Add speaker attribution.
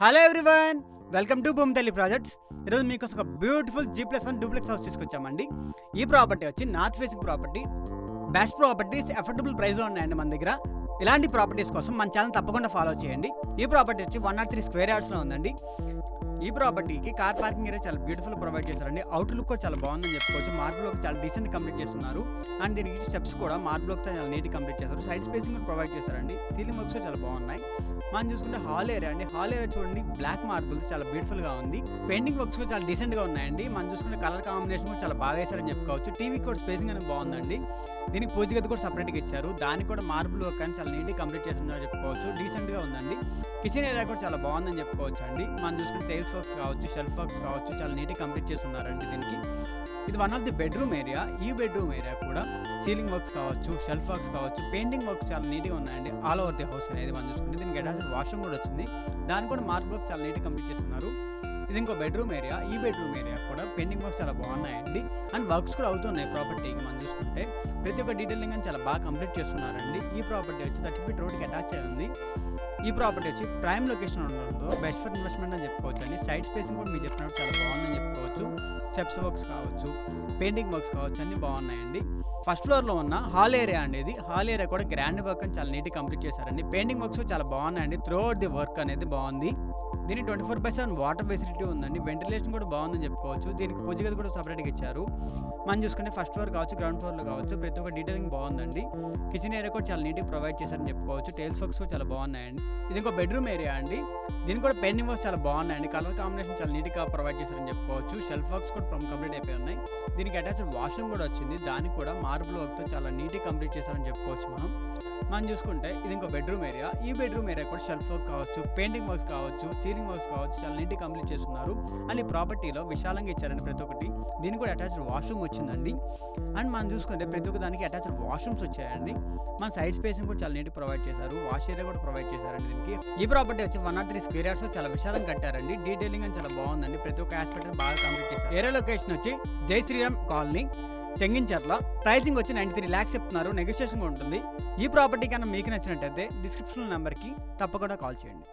Speaker 1: Hello everyone welcome to భూమి తల్లి projects ఈరోజు మీకు ఒక beautiful G plus one duplex house తీసుకొచ్చామండి. ఈ ప్రాపర్టీ వచ్చి north facing property best properties affordable ప్రైస్లో ఉన్నాయండి మన దగ్గర. ఇలాంటి ప్రాపర్టీస్ కోసం మన ఛానల్ తప్పకుండా ఫాలో చేయండి. ఈ ప్రాపర్టీ వచ్చి వన్ నాట్ త్రీ స్క్వేర్ యార్డ్స్లో ఉందండి. ఈ ప్రాపర్టీకి కార్ పార్కింగ్ ఏరియా చాలా బ్యూటిఫుల్ ప్రొవైడ్ చేశారండి. అవుట్ లుక్ కూడా చాలా బాగుందని చెప్పుకోవచ్చు. మార్బుల్ చాలా డీసెంట్ కంప్లీట్ చేస్తున్నారు. అండ్ దీనికి స్టెప్స్ కూడా మార్బుల్ వర్క్ చాలా నీట్ కంప్లీట్ చేస్తారు సైడ్ స్పేసింగ్ కూడా ప్రొవైడ్ చేశారండి. సీలింగ్ వర్క్స్ చాలా బాగున్నాయి. మనం చూసుకుంటే హాల్ ఏరియా అండి. హాల్ ఏరియా చూడండి బ్లాక్ మార్బుల్ చాలా బ్యూటిఫుల్గా ఉంది. పెయింటింగ్ వర్క్స్ కూడా చాలా డీసెంట్గా ఉన్నాయండి. మనం చూసుకుంటే కలర్ కాంబినేషన్ కూడా చాలా బాగా వేశారని చెప్పుకోవచ్చు. టీవీ కూడా స్పేసింగ్ అనేది బాగుందండి. దీనికి పూజ గది కూడా సపరేట్గా గా ఇచ్చారు. దానికి కూడా మార్బుల్ వర్క్ అని చాలా నీట్గా కంప్లీట్ చేస్తున్నారని చెప్పుకోవచ్చు. డీసెంట్గా ఉందండి. కిచెన్ ఏరియా కూడా చాలా బాగుందని చెప్పుకోవచ్చు అండి మనం చూసుకుంటే టైల్స్ వర్క్స్ కావచ్చు షెల్ఫ్ వర్క్స్ కావచ్చు చాలా నీట్గా కంప్లీట్ చేస్తున్నారండి దీనికి. ఇది one of the bedroom area ఈ బెడ్రూమ్ ఏరియా కూడా సీలింగ్ వర్క్స్ కావచ్చు షెల్ఫ్ వర్క్స్ కావచ్చు పెయింటింగ్ వర్క్స్ చాలా నీట్గా ఉన్నాయండి. ఆల్ ఓవర్ ది హౌస్ అనేది మనం చూసుకుంటే దీనికి అటాచ్డ్ వాష్రూమ్ కూడా వచ్చింది. దాన్ని కూడా మార్బుల్ వర్క్ చాలా నీట్గా కంప్లీట్ చేస్తున్నారు. ఇది ఇంకో బెడ్రూమ్ ఏరియా ఈ బెడ్రూమ్ ఏరియా కూడా పెయింటింగ్ వర్క్స్ చాలా బాగున్నాయండి. అండ్ వర్క్స్ కూడా అవుతున్నాయి ప్రాపర్టీకి మనం చూసుకుంటే. ప్రతి ఒక్క డీటెయిలింగ్ అని చాలా బాగా కంప్లీట్ చేస్తున్నారండి. ఈ ప్రాపర్టీ వచ్చి థర్టీ ఫీట్ రోడ్కి అటాచ్ అయి ఉంది ఈ ప్రాపర్టీ వచ్చి ప్రైమ్ లొకేషన్ ఉండడంతో బెస్ట్ ఫర్ ఇన్వెస్ట్మెంట్ అని చెప్పుకోవచ్చు అండి సైడ్ స్పేసింగ్ కూడా మీరు చెప్పినట్టు చాలా బాగుందని చెప్పుకోవచ్చు. స్టెప్స్ వర్క్స్ కావచ్చు. పెయింటింగ్ వర్క్స్ కావచ్చు అన్ని బాగున్నాయండి. ఫస్ట్ ఫ్లోర్లో ఉన్న హాల్ ఏరియా అండి ఇది. హాల్ ఏరియా కూడా గ్రాండ్ వర్క్ అని చాలా నీట్గా కంప్లీట్ చేశారండి. పెయింటింగ్ వర్క్స్ చాలా బాగున్నాయండి. త్రూ అవుట్ ది వర్క్ అనేది బాగుంది. దీనికి twenty four by seven water facility ఉందండి. వెంటిలేషన్ కూడా బాగుందని చెప్పుకోవచ్చు. దీనికి పూజ గది కూడా సపరేట్గా ఇచ్చారు. మనం చూసుకుంటే ఫస్ట్ ఫ్లోర్ కావచ్చు గ్రౌండ్ ఫ్లోర్లో కావచ్చు ప్రతి ఒక్క డీటెయిలింగ్ బాగుందండి. కిచెన్ ఏరియా కూడా చాలా నీట్గా ప్రొవైడ్ చేశారని చెప్పుకోవచ్చు. టైల్స్ వర్క్స్ కూడా చాలా బాగున్నాయండి. ఇది ఇంకో బెడ్రూమ్ ఏరియా అండి. దీనికి కూడా పెయింటింగ్ వర్క్స్ చాలా బాగున్నాయండి. కలర్ కాంబినేషన్ చాలా నీట్గా ప్రొవైడ్ చేశారని చెప్పుకోవచ్చు. షెల్ఫ్ వర్క్స్ కూడా కంప్లీట్ అయిపోయి ఉన్నాయి. దీనికి అటాచ్డ్ వాష్రూమ్ కూడా వచ్చింది. దానికి కూడా మార్బుల్ వర్క్తో చాలా నీట్గా కంప్లీట్ చేశారని చెప్పుకోవచ్చు మనం. మనం చూసుకుంటే ఇది ఇంకో బెడ్రూమ్ ఏరియా ఈ బెడ్రూమ్ ఏరియా కూడా షెల్ఫ్ వర్క్ కావచ్చు పెయింటింగ్ వర్క్స్ కావచ్చు సీలింగ్ వర్క్స్ కావచ్చు చాలా నీట్గా కంప్లీట్ చేస్తున్నారు. అండ్ ఈ ప్రాపర్టీలో విశాలంగా ఇచ్చారండి ప్రతి ఒక్కటి. దీనికి కూడా అటాచ్డ్ వాష్రూమ్ వచ్చిందండి. అండ్ మనం చూసుకుంటే ప్రతి ఒక్క దానికి అటాచ్డ్ వాష్రూమ్స్ వచ్చాయండి. మన సైడ్ స్పేసింగ్ కూడా చాలా నీట్గా ప్రొవైడ్ చేశారు. వాష్ ఏరియా కూడా ప్రొవైడ్ చేశారండి దీనికి. ఈ ప్రాపర్టీ వచ్చి one nought three square yards చాలా విశాలంగా కట్టారండి. డీటెయిలింగ్ అని చాలా బాగుందండి. ప్రతి ఒక్క ఆస్పెక్ట్ బాగా కంప్లీట్ చేశారు. ఏరియా లొకేషన్ వచ్చి జై శ్రీరామ్ కాలనీ చెంగించర్ల. ప్రైసింగ్ వచ్చి నైంటీ త్రీ ల్యాక్స్ చెప్తున్నారు నెగోషియేషన్ ఉంటుంది. ఈ ప్రాపర్టీ కన్నా మీకు నచ్చినట్టయితే డిస్క్రిప్షన్ నెంబర్కి తప్పకుండా కాల్ చేయండి.